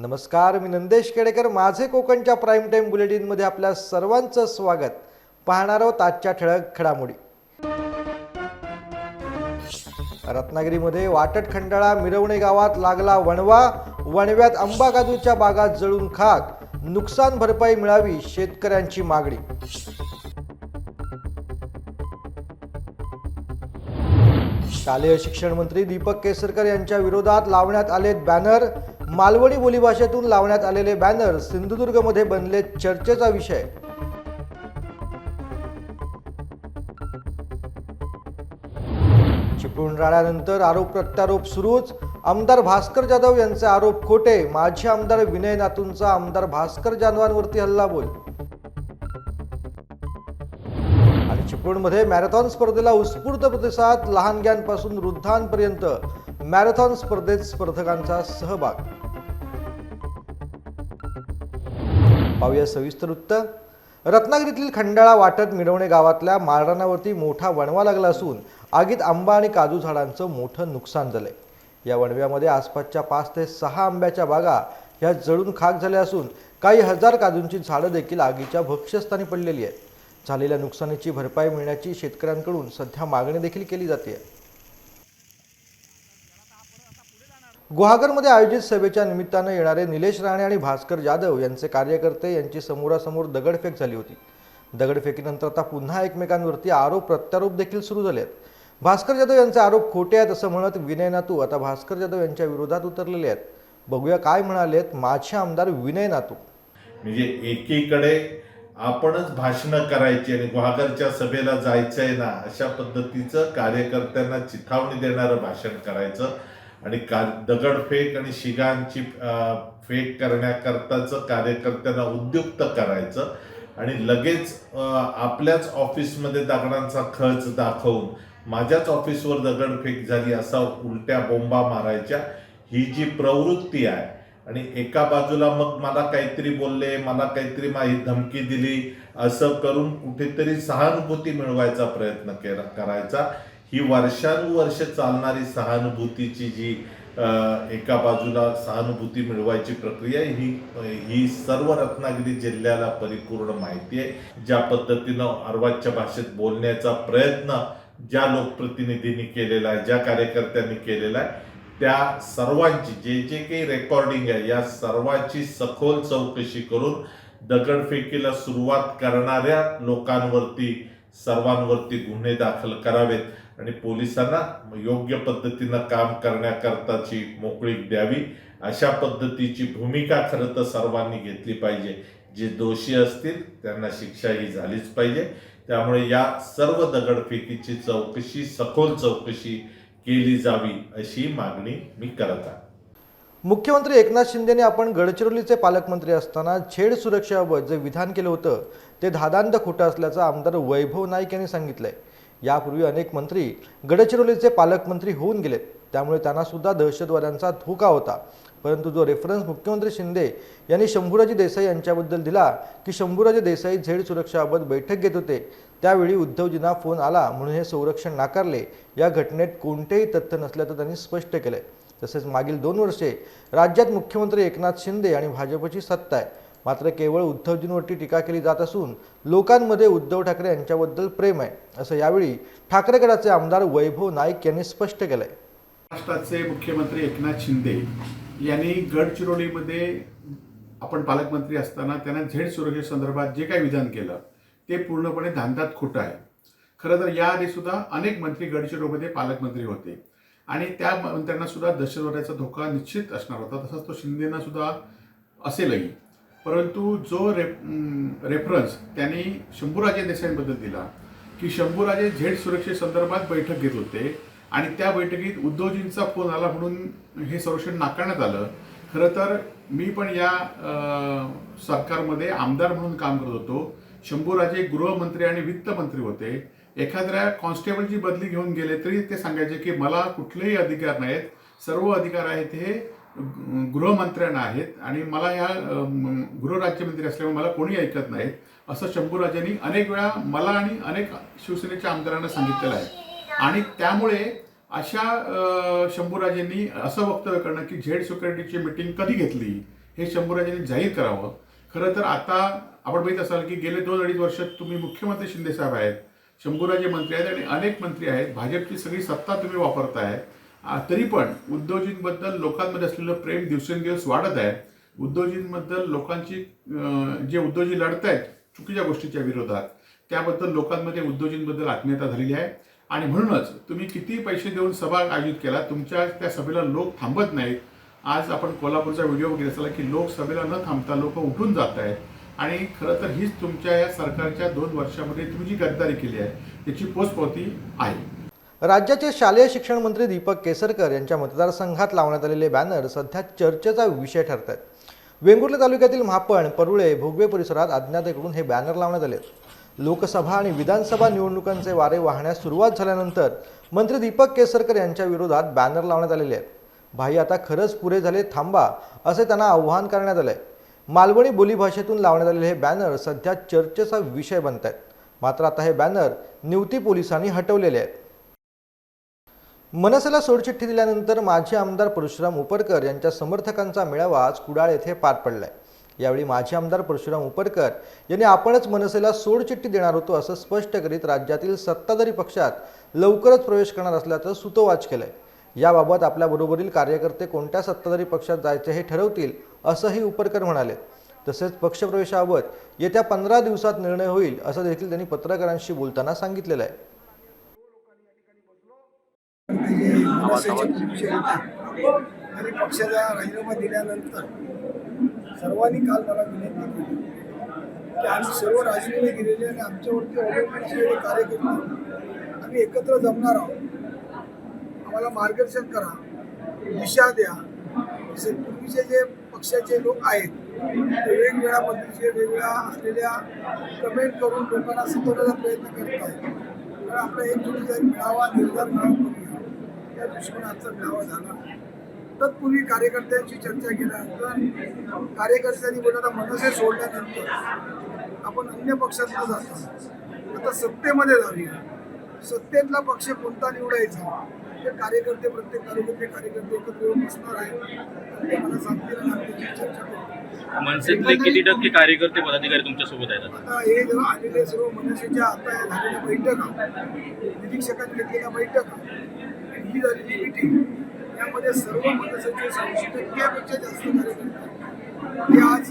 नमस्कार मी नंदेश केडेकर. माझे कोकणच्या प्राईम टाईम बुलेटिनमध्ये आपल्या सर्वांचं स्वागत. पाहणार आहोत आजच्या ठळक घडामोडी. रत्नागिरीमध्ये वाटट खंडाळा मिरवणे गावात लागला वणवा. वणव्यात आंबा काजूच्या बागात जळून खाक. नुकसान भरपाई मिळावी शेतकऱ्यांची मागणी. शालेय शिक्षण मंत्री दीपक केसरकर यांच्या विरोधात लावण्यात आले बॅनर. मालवणी बोलीभाषेतून लावण्यात आलेले बॅनर सिंधुदुर्गमध्ये बनले चर्चेचा विषय. चिपळूण राण्यानंतर आरोप प्रत्यारोप सुरूच. आमदार भास्कर जाधव यांचे आरोप खोटे. माजी आमदार विनय नातूंचा आमदार भास्कर जाधवांवरती हल्ला बोल आणि चिपळूणमध्ये मॅरेथॉन स्पर्धेला उत्स्फूर्त प्रतिसाद लहानग्यांपासून वृद्धांपर्यंत. मॅरेथॉन स्पर्धेत स्पर्धकांचा सहभाग. पाहूया सविस्तर वृत्त रत्नागिरीतील खंडाळा वाटत मिरवणे गावातल्या माळरानावरती मोठा वणवा लागला असून आगीत आंबा आणि काजू झाडांचं मोठं नुकसान झालंय. या वणव्यामध्ये आसपासच्या पाच ते सहा आंब्याच्या बागा ह्या जळून खाक झाल्या असून काही हजार काजूंची झाडं देखील आगीच्या भक्ष्यस्थानी पडलेली आहेत. झालेल्या नुकसानीची भरपाई मिळण्याची शेतकऱ्यांकडून सध्या मागणी देखील केली जाते गुहागरमध्ये आयोजित सभेच्या निमित्तानं येणारे निलेश राणे आणि भास्कर जाधव यांचे कार्यकर्ते यांची समोरासमोर दगडफेक झाली होती. दगडफेकीनंतर आता पुन्हा एकमेकांवरती आरोप प्रत्यारोप देखील सुरू झाले आहेत भास्कर जाधव यांचे आरोप खोटे आहेत असं म्हणत विनय नातू आता भास्कर जाधव यांच्या विरोधात उतरलेले आहेत. बघूया काय म्हणालेत माझे आमदार विनय नातू. म्हणजे एकीकडे आपणच भाषणं करायची आणि गुहागरच्या सभेला जायचंय ना अशा पद्धतीचं कार्यकर्त्यांना चिथावणी देणारं भाषण करायचं. आणि का दगडफेक आणि शिगांची फेक करण्याकरताचं कार्यकर्त्यांना उद्युक्त करायचं आणि लगेच आपल्याच ऑफिसमध्ये दगडांचा खर्च दाखवून माझ्याच ऑफिसवर दगडफेक झाली असा उलट्या बोंबा मारायच्या ही जी प्रवृत्ती आहे. आणि एका बाजूला मग मला काहीतरी बोलले मला काहीतरी माही धमकी दिली असं करून कुठेतरी सहानुभूती मिळवायचा प्रयत्न केला करायचा. ही वर्षानुवर्ष चालणारी सहानुभूतीची जी एका बाजूला सहानुभूती मिळवायची प्रक्रिया ही ही सर्व रत्नागिरी जिल्ह्याला परिपूर्ण माहिती आहे. ज्या पद्धतीनं अर्वाच्य भाषेत बोलण्याचा प्रयत्न ज्या लोकप्रतिनिधींनी केलेला आहे ज्या कार्यकर्त्यांनी केलेला आहे त्या सर्वांची जे जे काही रेकॉर्डिंग आहे या सर्वांची सखोल चौकशी करून दगडफेकीला सुरुवात करणाऱ्या लोकांवरती सर्वांवरती गुन्हे दाखल करावेत आणि पोलिसांना योग्य पद्धतीनं काम करण्याकरताची मोकळीक द्यावी. अशा पद्धतीची भूमिका खरं तर सर्वांनी घेतली पाहिजे. जे दोषी असतील त्यांना शिक्षा ही झालीच पाहिजे. त्यामुळे या सर्व दगडफेकीची चौकशी सखोल चौकशी केली जावी अशी मागणी मी करत आहे. मुख्यमंत्री एकनाथ शिंदेने आपण गडचिरोलीचे पालकमंत्री असताना छेड सुरक्षेबाबत जे विधान केलं होतं ते धादांत खोटं असल्याचं आमदार वैभव नाईक यांनी सांगितलंय. यापूर्वी अनेक मंत्री गडचिरोलीचे पालकमंत्री होऊन गेलेत. त्यामुळे त्यांना सुद्धा दहशतवाद्यांचा धोका होता. परंतु जो रेफरन्स मुख्यमंत्री शिंदे यांनी शंभूराजी देसाई यांच्याबद्दल दिला की शंभूराजी देसाई झेड सुरक्षाबाबत बैठक घेत होते त्यावेळी उद्धवजींना फोन आला म्हणून हे संरक्षण नाकारले. या घटनेत कोणतेही तथ्य नसल्याचं त्यांनी स्पष्ट केलंय. तसेच मागील दोन वर्षे राज्यात मुख्यमंत्री एकनाथ शिंदे आणि भाजपची सत्ता आहे. मात्र केवळ उद्धवजींवरती टीका केली जात असून लोकांमध्ये उद्धव ठाकरे यांच्याबद्दल प्रेम आहे असं यावेळी ठाकरे गटाचे आमदार वैभव नाईक यांनी स्पष्ट केलंय. महाराष्ट्राचे मुख्यमंत्री एकनाथ शिंदे यांनी गडचिरोलीमध्ये आपण पालकमंत्री असताना त्यांना झेड सुरक्षेसंदर्भात जे काही विधान केलं ते पूर्णपणे धांदात खोटं आहे. खरं तर याआधी सुद्धा अनेक मंत्री गडचिरोलीमध्ये पालकमंत्री होते आणि त्या मंत्र्यांना सुद्धा दहशतवादाचा धोका निश्चित असणार होता तसंच तो शिंदेना सुद्धा असेलही. परंतु जो रेप रेफरन्स त्यांनी शंभूराजे देसाईंबद्दल दिला की शंभूराजे झेड सुरक्षेसंदर्भात बैठक घेत होते आणि त्या बैठकीत उद्धवजींचा फोन आला म्हणून हे संरक्षण नाकारण्यात आलं. खरं तर मी पण या सरकारमध्ये आमदार म्हणून काम करत होतो. शंभूराजे गृहमंत्री आणि वित्तमंत्री होते. एखाद्या कॉन्स्टेबलची बदली घेऊन गेले तरी ते सांगायचे की मला कुठलेही अधिकार नाहीत. सर्व अधिकार आहेत हे गृहमंत्र्यांना आहेत आणि मला या गृहराज्यमंत्री असल्यामुळे मला कोणी ऐकत नाहीत असं शंभूराजांनी अनेक वेळा मला आणि अनेक शिवसेनेच्या आमदारांना सांगितलेलं आहे. आणि त्यामुळे अशा शंभूराजेंनी असं वक्तव्य करणं की झेड सिक्युरिटीची मिटिंग कधी घेतली हे शंभूराजांनी जाहीर करावं. खरं तर आता आपण बघित असाल की गेले दोन अडीच वर्ष तुम्ही मुख्यमंत्री शिंदेसाहेब आहेत शंभूराजे मंत्री आहेत आणि अनेक मंत्री आहेत. भाजपची सगळी सत्ता तुम्ही वापरताय. तरी पण उद्योजींबद्दल लोकांमध्ये असलेलं प्रेम दिवसेंदिवस वाढत आहे. उद्योजींबद्दल लोकांची जे उद्योजी लढत आहेत चुकीच्या गोष्टीच्या विरोधात त्याबद्दल लोकांमध्ये उद्योजींबद्दल आत्मीयता झालेली आहे. आणि म्हणूनच तुम्ही किती पैसे देऊन सभा आयोजित केला तुमच्या त्या सभेला लोक थांबत नाहीत. आज आपण कोल्हापूरचा व्हिडिओ वगैरे असला की लोक सभेला न थांबता लोक उठून जात आहेत. आणि खरं तर हीच तुमच्या या सरकारच्या दोन वर्षामध्ये तुम्ही जी गद्दारी केली आहे त्याची पोचपावती आहे. राज्याचे शालेय शिक्षण मंत्री दीपक केसरकर यांच्या मतदारसंघात लावण्यात आलेले बॅनर सध्या चर्चेचा विषय ठरत आहेत वेंगुर्ले तालुक्यातील म्हापण परुळे भोगवे परिसरात अज्ञातेकडून हे बॅनर लावण्यात आले लोकसभा आणि विधानसभा निवडणुकांचे वारे वाहण्यास सुरुवात झाल्यानंतर मंत्री दीपक केसरकर यांच्या विरोधात बॅनर लावण्यात आलेले आहेत. भाई आता खरंच पुरे झाले थांबा असे त्यांना आव्हान करण्यात आलंय. मालवणी बोलीभाषेतून लावण्यात आलेले हे बॅनर सध्या चर्चेचा विषय बनत आहेत मात्र आता हे बॅनर निवती पोलिसांनी हटवलेले आहेत. मनसेला सोडचिठ्ठी दिल्यानंतर माजी आमदार परशुराम उपरकर यांच्या समर्थकांचा मेळावा आज कुडाळ येथे पार पडलाय. यावेळी माजी आमदार परशुराम उपरकर यांनी आपणच मनसेला सोडचिठ्ठी देणार होतो असं स्पष्ट करीत राज्यातील सत्ताधारी पक्षात लवकरच प्रवेश करणार असल्याचं सुतोवाच केलंय. याबाबत आपल्याबरोबरील कार्यकर्ते कोणत्या सत्ताधारी पक्षात जायचे हे ठरवतील असंही उपरकर म्हणाले. तसेच पक्षप्रवेशाबाबत येत्या पंधरा दिवसात निर्णय होईल असं देखील त्यांनी पत्रकारांशी बोलताना सांगितलेलं आहे. आणि पक्षाचा राजीनामा दिल्यानंतर सर्वांनी काल मला विनंती केली की आम्ही सर्व राजीनामे दिलेले आणि आमच्यावरती अवलंबून असलेले कार्यकर्ते आम्ही एकत्र जमणार आहोत आम्हाला मार्गदर्शन करा दिशा द्या. असे पूर्वीचे जे पक्षाचे लोक आहेत ते वेगवेगळ्या पद्धतीचे वेगवेगळ्या असलेल्या कमेंट करून लोकांना सतवण्याचा प्रयत्न करत आहेत. तर आपला एक मेळावा निर्धार मेळावा त्या दृष्टीने आजचा मेळावा झाला. तत्पूर्वी कार्यकर्त्यांची चर्चा केल्यानंतर कार्यकर्त्यांनी बोलत आता मनसे सोडल्यानंतर आपण अन्य पक्षात न जाता. आता सत्तेमध्ये जाऊया. सत्तेतला पक्ष कोणता निवडायचा? ते कार्यकर्ते प्रत्येक तालुक्यातले कार्यकर्ते एकत्र येऊन बसणार आणि ते मला सांगतील आणि चर्चा करू. मनसेतले किती टक्के कार्यकर्ते पदाधिकारी तुमच्यासोबत आहेत आता? हे जेव्हा आलेले सर्व मनसेच्या आता या झालेल्या बैठका निरीक्षकांनी घेतलेल्या बैठका ही झालेली मिटिंग यामध्ये सर्व मनसेचे ऐंशी टक्क्यापेक्षा जास्त कार्यकर्ते हे आज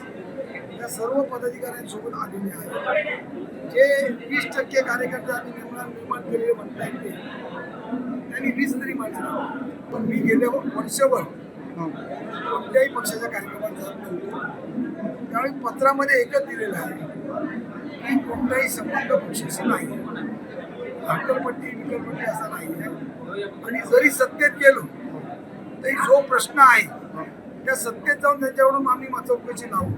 या सर्व पदाधिकाऱ्यांसोबत आलेले आहेत. जे वीस टक्के कार्यकर्ते आम्ही निर्माण निर्माण केलेले म्हणता येते त्यांनी वीस तरी माणसं पण मी गेल्या वर्षभर कोणत्याही पक्षाच्या कार्यक्रमात जात नव्हतो. त्यावेळी पत्रामध्ये एकच दिलेलं आहे की कोणताही संबंध पक्षाशी नाही हक्कलपट्टी विकलपट्टी असा नाही आहे. आणि जरी सत्तेत गेलो तरी जो प्रश्न आहे त्या सत्तेत जाऊन त्यांच्याकडून आम्ही चौकशी लावू.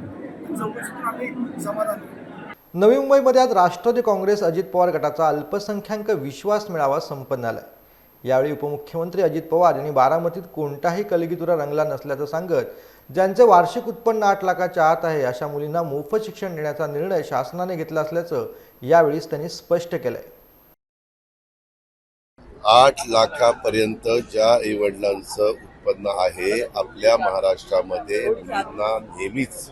चौकशीतून आम्ही समाधान नवी मुंबईमध्ये आज राष्ट्रवादी काँग्रेस अजित पवार गटाचा अल्पसंख्याक विश्वास मेळावा संपन्न आला यावेळी उपमुख्यमंत्री अजित पवार यांनी बारामतीत कोणताही कलगीतुरा रंगला नसल्याचं सांगत ज्यांचे वार्षिक उत्पन्न आठ लाखाच्या आत आहे अशा मुलींना मोफत शिक्षण देण्याचा निर्णय शासनाने घेतला असल्याचं यावेळीच त्यांनी स्पष्ट केलंय. आठ लाखापर्यंत ज्या आईवडिलांचं उत्पन्न आहे आपल्या महाराष्ट्रामध्ये मुलींना नेहमीच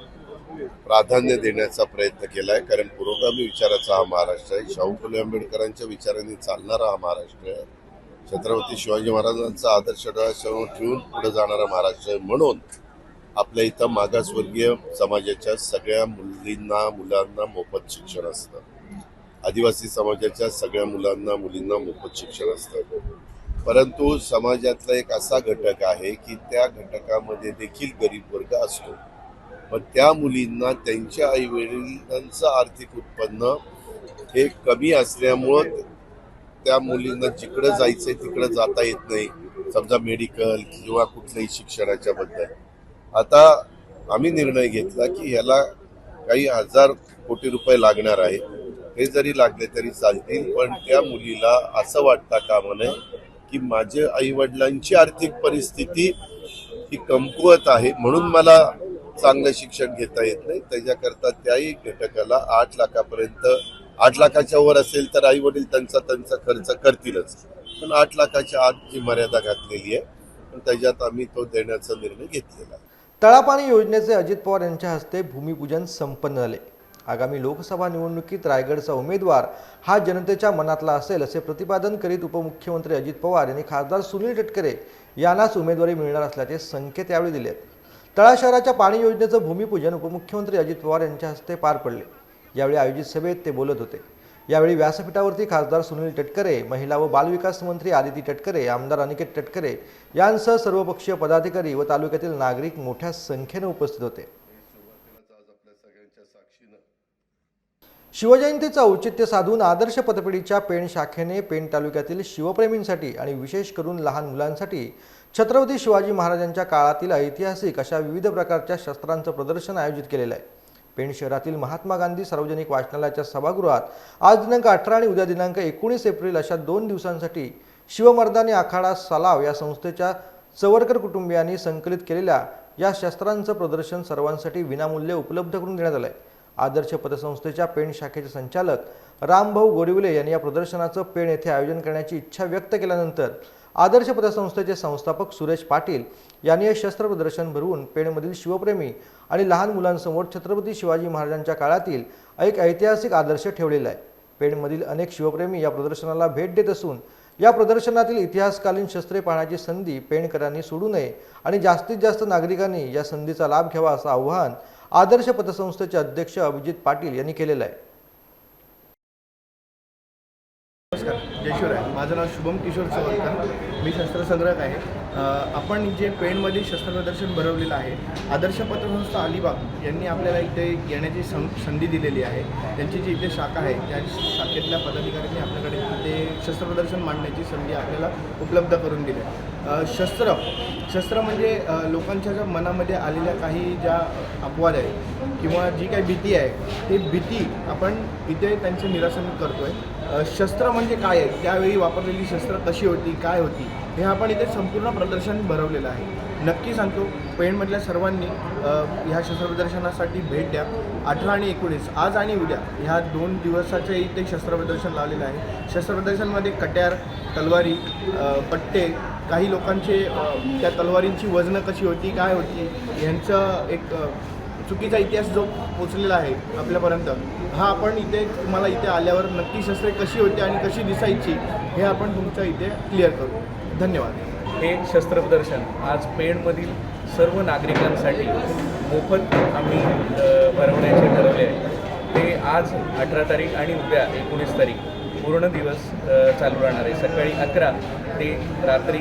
प्राधान्य देण्याचा प्रयत्न केलाय. कारण पुरोगामी विचाराचा हा महाराष्ट्र आहे. शाहू फुले आंबेडकरांच्या विचारांनी चालणारा हा महाराष्ट्र आहे. छत्रपती शिवाजी महाराजांचा आदर्श डोळ्यासमोर ठेवून पुढे जाणारा महाराष्ट्र आहे म्हणून आपल्या इथं मागासवर्गीय समाजाच्या सगळ्या मुलींना मुलांना मोफत शिक्षण असतं. आदिवासी समाजाच्या सगळ्या मुलांना मुलींना मोफत शिक्षण असतं. परंतु समाजातला एक असा घटक आहे की त्या घटकामध्ये देखील गरीब वर्ग असतो. पण त्या मुलींना त्यांच्या आई वडिलांचं आर्थिक उत्पन्न हे कमी असल्यामुळं त्या मुलींना जिकडं जायचंय तिकडं जाता येत नाही. समजा मेडिकल किंवा कुठल्याही शिक्षणाच्या बद्दल. आता आम्ही निर्णय घेतला की ह्याला काही हजार कोटी रुपये लागणार आहे. हे जरी लागले तरी चालतील पण त्या मुलीला असं वाटता कामा नये की माझ्या आई वडिलांची आर्थिक परिस्थिती ही कमकुवत आहे म्हणून मला चांगलं शिक्षण घेता येत नाही. त्याच्याकरता त्याही घटकाला आठ लाखापर्यंत आठ लाखाच्या वर असेल तर आई वडील त्यांचा त्यांचा खर्च करतीलच. पण आठ लाखाच्या आत जी मर्यादा घातलेली आहे पण त्याच्यात आम्ही तो देण्याचा निर्णय घेतलेला तळापाणी योजनेचे अजित पवार यांच्या हस्ते भूमिपूजन संपन्न झाले. आगामी लोकसभा निवडणुकीत रायगडचा उमेदवार हा जनतेच्या मनातला असेल असे प्रतिपादन करीत उपमुख्यमंत्री अजित पवार यांनी खासदार सुनील तटकरे यांनाच उमेदवारी मिळणार असल्याचे संकेत यावेळी दिले तळा शहराच्या पाणी योजनेचं भूमिपूजन उपमुख्यमंत्री अजित पवार यांच्या हस्ते पार पडले. यावेळी आयोजित सभेत ते बोलत होते. यावेळी व्यासपीठावरती खासदार सुनील तटकरे महिला व बालविकास मंत्री आदिती तटकरे आमदार अनिकेत तटकरे यांसह सर्वपक्षीय पदाधिकारी व तालुक्यातील नागरिक मोठ्या संख्येने उपस्थित होते. शिवजयंतीचं औचित्य साधून आदर्श पतपेढीच्या पेण शाखेने पेण तालुक्यातील शिवप्रेमींसाठी आणि विशेष करून लहान मुलांसाठी छत्रपती शिवाजी महाराजांच्या काळातील ऐतिहासिक अशा विविध प्रकारच्या शस्त्रांचं प्रदर्शन आयोजित केलेलं आहे. पेण शहरातील महात्मा गांधी सार्वजनिक वाचनालयाच्या सभागृहात आज दिनांक अठरा आणि उद्या दिनांक एकोणीस एप्रिल अशा दोन दिवसांसाठी शिवमर्दानी आखाडा सलाव या संस्थेच्या चवरकर कुटुंबियांनी संकलित केलेल्या या शस्त्रांचं प्रदर्शन सर्वांसाठी विनामूल्य उपलब्ध करून देण्यात आलं आहे आदर्श पतसंस्थेच्या पेण शाखेचे संचालक रामभाऊ गोरिवले यांनी या प्रदर्शनाचं पेण येथे आयोजन करण्याची इच्छा व्यक्त केल्यानंतर आदर्श पतसंस्थेचे संस्थापक सुरेश पाटील यांनी हे शस्त्र प्रदर्शन भरवून पेणमधील शिवप्रेमी आणि लहान मुलांसमोर छत्रपती शिवाजी महाराजांच्या काळातील एक ऐतिहासिक आदर्श ठेवलेला आहे. पेणमधील अनेक शिवप्रेमी या प्रदर्शनाला भेट देत असून या प्रदर्शनातील इतिहासकालीन शस्त्रे पाहण्याची संधी पेणकरांनी सोडू नये आणि जास्तीत जास्त नागरिकांनी या संधीचा लाभ घ्यावा असं आव्हान आदर्श पतसंस्थेचे अध्यक्ष अभिजित पाटील यांनी केलेलं आहे. माझं नाव शुभम किशोर चवरकर. मी शस्त्रसंग्रहक आहे. आपण जे पेणमध्ये शस्त्र प्रदर्शन भरवलेलं आहे आदर्श पत्रसंस्था अलिबाग यांनी आपल्याला इथे येण्याची सं संधी दिलेली आहे. त्यांची जी इथे शाखा आहे त्या शाखेतल्या पदाधिकाऱ्यांनी आपल्याकडे इथे शस्त्रप्रदर्शन मांडण्याची संधी आपल्याला उपलब्ध करून दिली शस्त्र शस्त्र म्हणजे लोकांच्या ज्या मनामध्ये आलेल्या काही ज्या अपवाद आहेत किंवा जी काही भीती आहे ते भीती आपण इथे त्यांचे निरासन करतो आहे शस्त्र म्हणजे काय आहे? त्यावेळी वापरलेली शस्त्र कशी होती? काय होती? हे आपण इथे संपूर्ण प्रदर्शन भरवलेलं आहे. नक्की सांगतो पेणमधल्या सर्वांनी ह्या शस्त्र प्रदर्शनासाठी भेट द्या. अठरा आणि एकोणीस आज आणि उद्या ह्या दोन दिवसाचे इथे शस्त्र प्रदर्शन लावलेलं आहे. शस्त्र प्रदर्शनमध्ये कट्यार तलवारी पट्टे काही लोकांचे त्या तलवारींची वजनं कशी होती काय होती यांचं एक चुकीचा इतिहास जो पोचलेला आहे आपल्यापर्यंत हा आपण इथे तुम्हाला इथे आल्यावर नक्की शस्त्रे कशी होती आणि कशी दिसायची हे आपण तुमच्या इथे क्लिअर करू. धन्यवाद. हे शस्त्र प्रदर्शन. आज पेणमधील सर्व नागरिकांसाठी मोफत आम्ही भरवण्याचे ठरवले आहे. ते आज अठरा तारीख आणि उद्या एकोणीस तारीख पूर्ण दिवस चालू राहणार आहे. सकाळी अकरा ते रात्री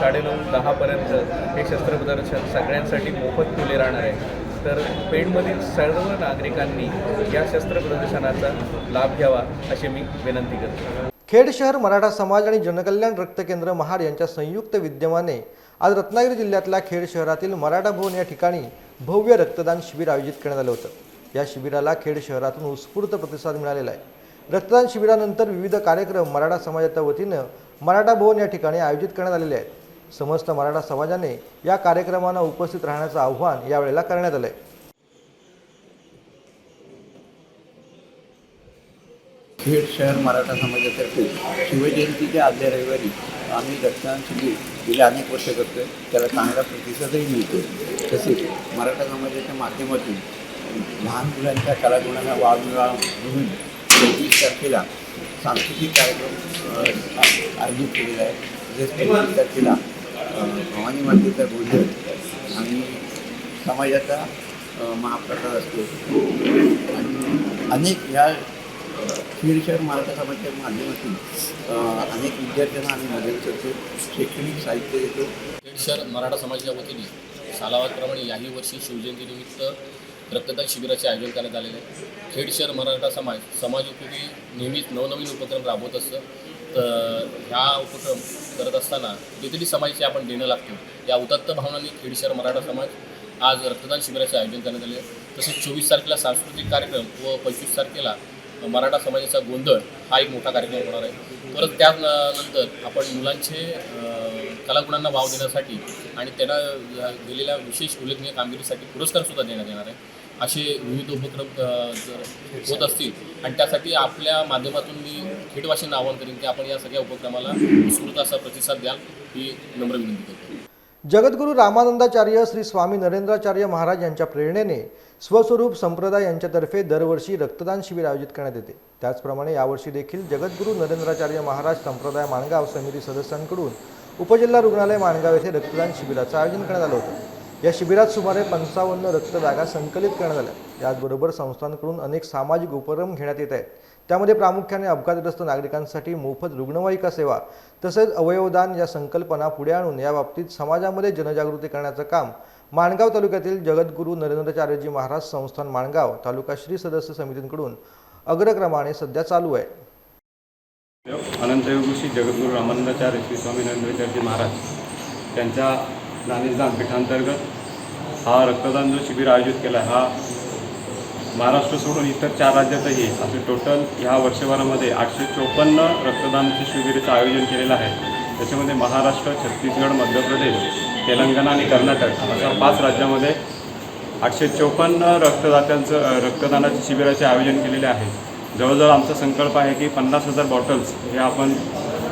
साडेनऊ दहापर्यंत हे शस्त्रप्रदर्शन सगळ्यांसाठी मोफत खुले राहणार आहे. तर पेणमधील सर्व नागरिकांनी या शस्त्र प्रदर्शनाचा लाभ घ्यावा अशी मी विनंती करतो. खेड शहर मराठा समाज आणि जनकल्याण रक्त केंद्र महाड यांच्या संयुक्त विद्यमाने आज रत्नागिरी जिल्ह्यातल्या खेड शहरातील मराठा भवन या ठिकाणी भव्य रक्तदान शिबिर आयोजित करण्यात आलं होतं. या शिबिराला खेड शहरातून उत्स्फूर्त प्रतिसाद मिळालेला आहे. रक्तदान शिबिरानंतर विविध कार्यक्रम मराठा समाजाच्या वतीनं मराठा भवन या ठिकाणी आयोजित करण्यात आलेले आहेत. समस्त मराठा समाजाने या कार्यक्रमांना उपस्थित राहण्याचं आव्हान यावेळेला करण्यात आलं आहे खेड शहर मराठा समाजातर्फे शिवजयंतीच्या आदल्या रविवारी आम्ही रक्तदान शिबिर गेल्या अनेक वर्ष करतो आहे त्याला चांगला प्रतिसादही मिळतो तसेच मराठा समाजाच्या माध्यमातून लहान मुलांच्या कलागुणांना वाव मिळावा म्हणून चोवीस तारखेला सांस्कृतिक कार्यक्रम आयोजित केलेला आहे. तसेच तारखेला भवानी मातेचा गोंधळ आणि समाजाचा महाप्रसाद असतो. आणि अनेक ह्या खेड मराठा समाजाच्या माध्यमातून अनेक विद्यार्थ्यांना आम्ही मदत करतो. शैक्षणिक साहित्य देतो. खेडशहर मराठा समाजाच्या वतीने सालावादप्रमाणे याही वर्षी शिवजयंतीनिमित्त रक्तदान शिबिराचे आयोजन करण्यात आलेले आहे. खेड शहर मराठा समाज समाज उपयोगी नेहमीच नवनवीन उपक्रम राबवत असतं. तर ह्या उपक्रम करत असताना कितीतरी समाजाची आपण देणं लागतो या उदात्त भावनांनी खेडशहर मराठा समाज आज रक्तदान शिबिराचे आयोजन करण्यात आले. तसेच चोवीस तारखेला सांस्कृतिक कार्यक्रम व पंचवीस तारखेला मराठा समाजाचा गोंधळ हा एक मोठा कार्यक्रम होणार आहे. परत त्यानंतर आपण मुलांचे कलागुणांना वाव देण्यासाठी आणि त्यांना दिलेल्या विशेष उल्लेखनीय कामगिरीसाठी पुरस्कारसुद्धा देण्यात येणार आहे. असे विविध उपक्रम जर होत असतील आणि त्यासाठी आपल्या माध्यमातून मी खेडवाशींना आवाहन करेन की आपण या सगळ्या उपक्रमाला उत्स्फूर्त असा प्रतिसाद द्याल ही नम्र विनंती करतो. जगद्गुरू रामानंदाचार्य श्री स्वामी नरेंद्राचार्य महाराज यांच्या प्रेरणेने स्वस्वरूप संप्रदाय यांच्यातर्फे दरवर्षी रक्तदान शिबिर आयोजित करण्यात येते. त्याचप्रमाणे यावर्षी देखील जगद्गुरू नरेंद्राचार्य महाराज संप्रदाय माणगाव समिती सदस्यांकडून उपजिल्हा रुग्णालय माणगाव येथे रक्तदान शिबिराचं आयोजन करण्यात आलं होतं. या शिबिरात सुमारे पंचावन्न रक्तबॅगा संकलित करण्यात आल्या. याचबरोबर संस्थांकडून अनेक सामाजिक उपक्रम घेण्यात येत आहेत. त्यामध्ये प्रामुख्याने अपघातग्रस्त नागरिकांसाठी मोफत रुग्णवाहिका सेवा तसेच अवयवदान या संकल्पना पुढे आणून याबाबतीत समाजामध्ये जनजागृती करण्याचं काम माणगाव तालुक्यातील जगद्गुरू नरेंद्राचार्यजी महाराज संस्थान माणगाव तालुका श्री सदस्य समितींकडून अग्रक्रमाने सध्या चालू आहे. अनंतयोग जगद्गुरू रामानंदाचार्य श्री स्वामी नरेंद्राचार्यजी महाराज त्यांच्या ज्ञानेशदान पीठांतर्गत हा रक्तदान जो शिबिर आयोजित केला आहे हा महाराष्ट्र सोडून इतर चार राज्यातही असे टोटल ह्या वर्षभरामध्ये आठशे चोपन्न रक्तदानाच्या शिबिराचं आयोजन केलेलं आहे. त्याच्यामध्ये महाराष्ट्र छत्तीसगड मध्य प्रदेश तेलंगणा आणि कर्नाटक अशा पाच राज्यामध्ये आठशे चोपन्न रक्तदात्यांचं रक्तदानाच्या शिबिराचे आयोजन केलेले आहे. जवळजवळ आमचा संकल्प आहे की पन्नास हजार बॉटल्स हे आपण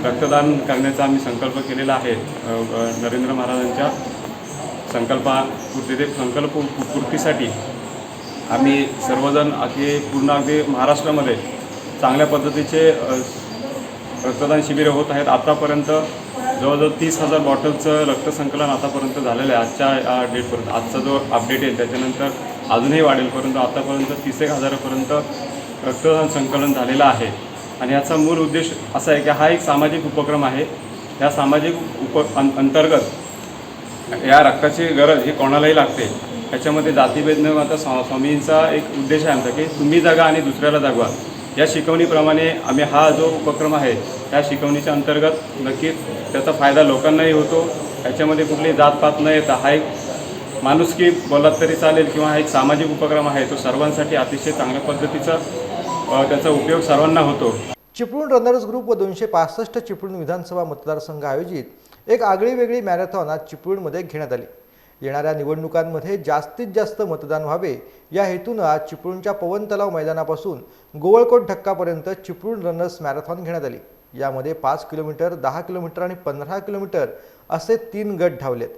रक्तदान करण्याचा आम्ही संकल्प केलेला आहे नरेंद्र महाराजांच्या. संकल्पापूर्ती ते संकल्प पूर्तीसाठी आम्ही सर्वजण अगदी पूर्ण अगदी महाराष्ट्रामध्ये चांगल्या पद्धतीचे रक्तदान शिबिरं होत आहेत. आत्तापर्यंत जवळजवळ तीस हजार बॉटलचं रक्तसंकलन आतापर्यंत झालेलं आहे. आजच्या डेटपर्यंत आजचा जो अपडेट येईल त्याच्यानंतर अजूनही वाढेल. परंतु आतापर्यंत तीस एक हजारापर्यंत रक्तदान संकलन झालेलं आहे. आणि याचा मूळ उद्देश असा आहे की हा एक सामाजिक उपक्रम आहे. या सामाजिक उप अं अंतर्गत या रक्ताची गरज ही कोणालाही लागते. याच्यामध्ये जातीभेद न आता स्वा स्वामींचा एक उद्देश आहे आमचा की तुम्ही जगा आणि दुसऱ्याला जगवा. या शिकवणीप्रमाणे आम्ही हा जो उपक्रम आहे त्या शिकवणीच्या अंतर्गत नक्कीच त्याचा फायदा लोकांनाही होतो. याच्यामध्ये कुठली जातपात न येता हा एक माणुसकी बोलत तरी चालेल किंवा हा एक सामाजिक उपक्रम आहे तो सर्वांसाठी अतिशय चांगल्या पद्धतीचा त्याचा उपयोग सर्वांना होतो. चिपळूण रनर्स ग्रुप व दोनशे पासष्ट चिपळूण विधानसभा मतदारसंघ आयोजित एक आगळी वेगळी मॅरेथॉन आज चिपळूणमध्ये घेण्यात आली. येणाऱ्या निवडणुकांमध्ये जास्तीत जास्त मतदान व्हावे या हेतूनं आज चिपळूणच्या पवन तलाव मैदानापासून गोवळकोट ढक्कापर्यंत चिपळूण रनर्स मॅरेथॉन घेण्यात आली. यामध्ये पाच किलोमीटर दहा किलोमीटर आणि पंधरा किलोमीटर असे तीन गट धावलेत.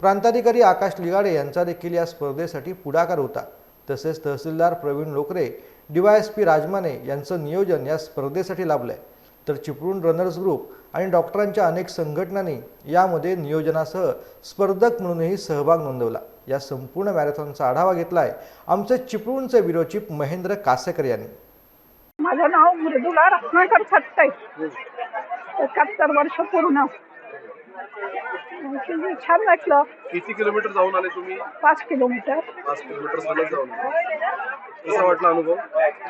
प्रांताधिकारी आकाश लिगाडे यांचा देखील या स्पर्धेसाठी पुढाकार होता. तसेच तहसीलदार प्रवीण लोकरे डीवायएसपी राजमाने यांचं नियोजन या स्पर्धेसाठी लाभलंय. तर चिपळूण रनर्स ग्रुप आणि डॉक्टरांच्या अनेक संघटनांनी यामध्ये नियोजनासह स्पर्धक म्हणूनही सहभाग नोंदवला. या संपूर्ण मॅरेथॉनचा आढावा घेतलाय आमचे चिपळूणचे विरोचिप महेंद्र कासेकर यांनी. माझं नाव मृदुला रत्नाकर फटतय एकाहत्तर वर्ष पूर्ण. किती छान वाटलं. किती किलोमीटर जाऊन आले तुम्ही? पाच किलोमीटर. पाच किलोमीटर चालत जाऊन. कसा वाटला अनुभव?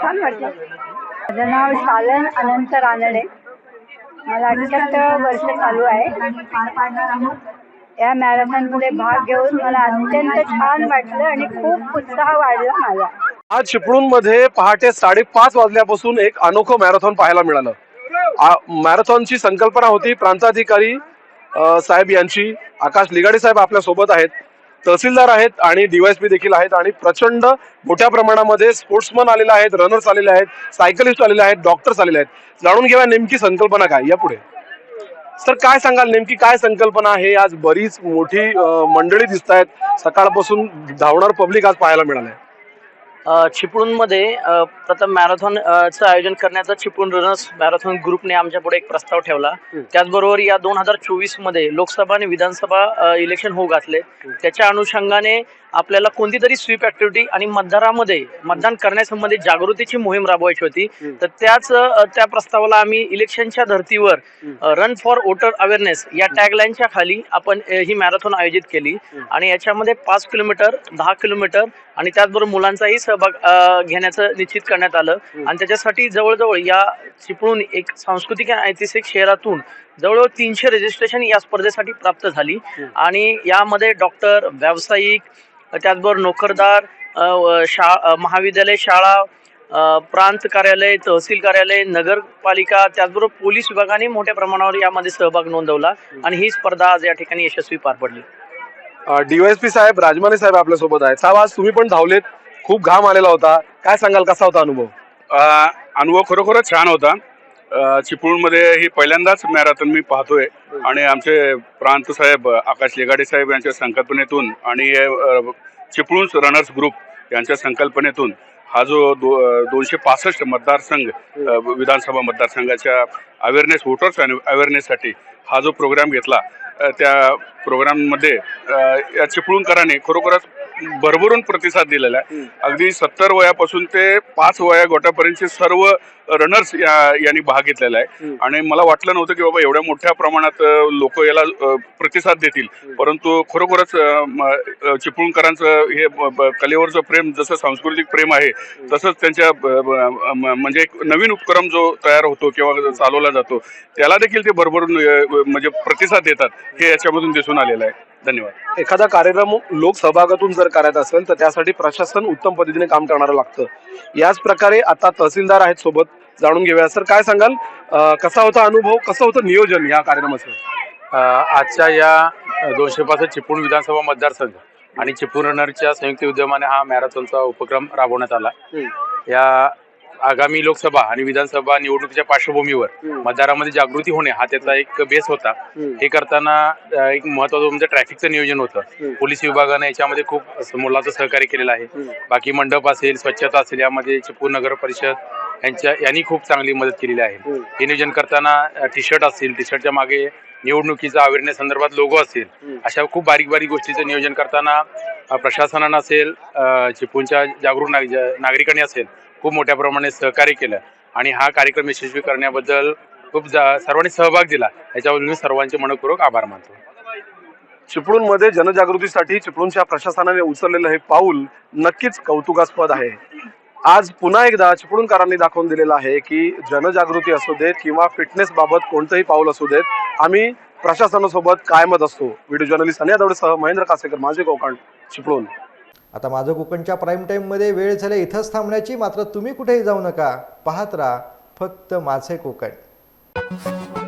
छान वाटलं. माझं नाव शालन अनंत रानडे. मला अठ्याहत्तर वर्ष चालू आहे. या मॅरेथॉनमध्ये भाग घेऊन मला अत्यंत छान वाटलं आणि खूप उत्साह वाढला माझा. आज चिपळूणमध्ये पहाटे साडेपाच वाजल्यापासून एक अनोखं मॅरेथॉन पाहायला मिळालं. मॅरेथॉनची संकल्पना होती प्रांताधिकारी साहेब यांची आकाश लिगाडे साहेब आपल्यासोबत आहेत तहसीलदार आहेत आणि डीवायसपी देखील आहेत आणि प्रचंड मोठ्या प्रमाणामध्ये स्पोर्ट्समन आलेले आहेत रनर्स आलेले आहेत सायकलिस्ट आलेले आहेत डॉक्टर्स आलेले आहेत. जाणून घेऊया नेमकी संकल्पना काय या पुढे. सर काय सांगाल नेमकी काय संकल्पना आहे? आज बरीच मोठी मंडळी दिसत आहेत सकाळपासून धावणार पब्लिक आज पाहायला मिळालंय. चिपळूणमध्ये अ, प्रथम मॅरेथॉन अ, चं आयोजन करण्याचा चिपळूण रनर्स मॅरेथॉन ग्रुपने आमच्या पुढे एक प्रस्ताव ठेवला. त्याचबरोबर या दोन हजार चोवीसमध्ये लोकसभा आणि विधानसभा इलेक्शन होऊ घातले. त्याच्या अनुषंगाने आपल्याला कोणती तरी स्वीप ऍक्टिव्हिटी आणि मतदारामध्ये मतदान करण्यासंबंधी जागृतीची मोहीम राबवायची होती. तर त्याच त्या प्रस्तावाला आम्ही इलेक्शनच्या धर्तीवर रन फॉर वोटर अवेअरनेस या टॅगलाईनच्या खाली आपण ही मॅरेथॉन आयोजित केली. आणि याच्यामध्ये पाच किलोमीटर दहा किलोमीटर आणि त्याचबरोबर मुलांचाही सहभाग घेण्याचं निश्चित करण्यात आलं. आणि त्याच्यासाठी जवळजवळ या चिपळूण एक सांस्कृतिक आणि ऐतिहासिक शहरातून जवळजवळ तीनशे रजिस्ट्रेशन या स्पर्धेसाठी प्राप्त झाली. आणि यामध्ये डॉक्टर व्यावसायिक त्याचबरोबर नोकरदार शा महाविद्यालय शाळा प्रांत कार्यालय तहसील कार्यालय नगरपालिका त्याचबरोबर पोलीस विभागाने मोठ्या प्रमाणावर यामध्ये सहभाग नोंदवला. आणि ही स्पर्धा आज या ठिकाणी यशस्वी पार पडली. डीवायसपी साहेब राजमाने साहेब आपल्यासोबत आहेत. साहेब आज तुम्ही पण धावलेत. खूप घाम आलेला होता. काय सांगाल कसा होता अनुभव? अनुभव खरोखरच छान होता. चिपळूणमध्ये ही पहिल्यांदाच मॅरेथॉन मी पाहतोय. आणि आमचे प्रांत साहेब आकाश लेगाडे साहेब यांच्या संकल्पनेतून आणि चिपळूण रनर्स ग्रुप यांच्या संकल्पनेतून हा जो दो दोनशे पासष्ट मतदारसंघ विधानसभा मतदारसंघाच्या अवेअरनेस वोटर्स अवेअरनेससाठी हा जो प्रोग्राम घेतला त्या प्रोग्राममध्ये या चिपळूणकरांनी खरोखरच भरभरून प्रतिसाद दिलेला आहे. अगदी सत्तर वयापासून ते पाच वया गटापर्यंतचे सर्व रनर्स या यांनी भाग घेतलेला आहे. आणि मला वाटलं नव्हतं की बाबा एवढ्या मोठ्या प्रमाणात लोक याला प्रतिसाद देतील. परंतु खरोखरच चिपळूणकरांचं हे कलेवरचं प्रेम जसं सांस्कृतिक प्रेम आहे तसंच त्यांच्या म्हणजे एक नवीन उपक्रम जो तयार होतो किंवा चालवला जातो त्याला देखील ते भरभरून म्हणजे प्रतिसाद देतात हे याच्यामधून दिसून आलेलं आहे. धन्यवाद. एखादा कार्यक्रम लोकसहभागातून जर करायचा असेल तर त्यासाठी प्रशासन उत्तम पद्धतीने काम करणारं लागतं. याच प्रकारे आता तहसीलदार आहेत सोबत जाणून घेऊया. सर काय सांगाल? अं, कसा होता अनुभव कसं होतं नियोजन या कार्यक्रमाचं? अ, आजच्या या दोनशे पासष्ट चिपळूण विधानसभा मतदारसंघ आणि चिपळूण रनरच्या संयुक्त विद्यमाने हा मॅरेथॉनचा उपक्रम राबवण्यात आला. या आगामी लोकसभा आणि विधानसभा निवडणुकीच्या पार्श्वभूमीवर मतदारामध्ये जागृती होणे हा त्याचा एक बेस होता. हे करताना एक महत्वाचं म्हणजे ट्रॅफिकचं नियोजन होतं. पोलीस विभागाने याच्यामध्ये खूप मोलाचं सहकार्य केलेलं आहे. बाकी मंडप असेल स्वच्छता असेल यामध्ये चिपळूण नगर परिषद यांच्या यांनी खूप चांगली मदत केलेली आहे. हे नियोजन करताना टी शर्ट असतील टी शर्टच्या मागे निवडणुकीचा अवेअरनेस संदर्भात लोगो असेल अशा खूप बारीक बारीक गोष्टीचं नियोजन करताना प्रशासनानं असेल अ, चिपळूणच्या जागरूक नागरिकांनी असेल खूप मोठ्या प्रमाणात सहकार्य केलं. आणि हा कार्यक्रम यशस्वी करण्याबद्दल खूप सर्वांनी सहभाग दिला. याच्याबद्दल मी सर्वांचे मनपूर्वक आभार मानतो. चिपळूणमध्ये जनजागृतीसाठी चिपळूणच्या प्रशासनाने उचललेलं हे पाऊल नक्कीच कौतुकास्पद आहे. आज पुन्हा एकदा चिपळूणकरांनी दाखवून दिलेलं आहे की जनजागृती असू देत किंवा फिटनेस बाबत कोणतंही पाऊल असू देत आम्ही प्रशासनासोबत कायमत असतो. व्हिडिओ जर्नलिस्ट अनिया दौडेसह महेंद्र कासेकर माझे कोकण चिपळूण. आता माझं कोकणच्या प्राईम टाईममध्ये वेळ झाल्या इथंच थांबण्याची मात्र तुम्ही कुठेही जाऊ नका. पाहत राहा फक्त माझे कोकण.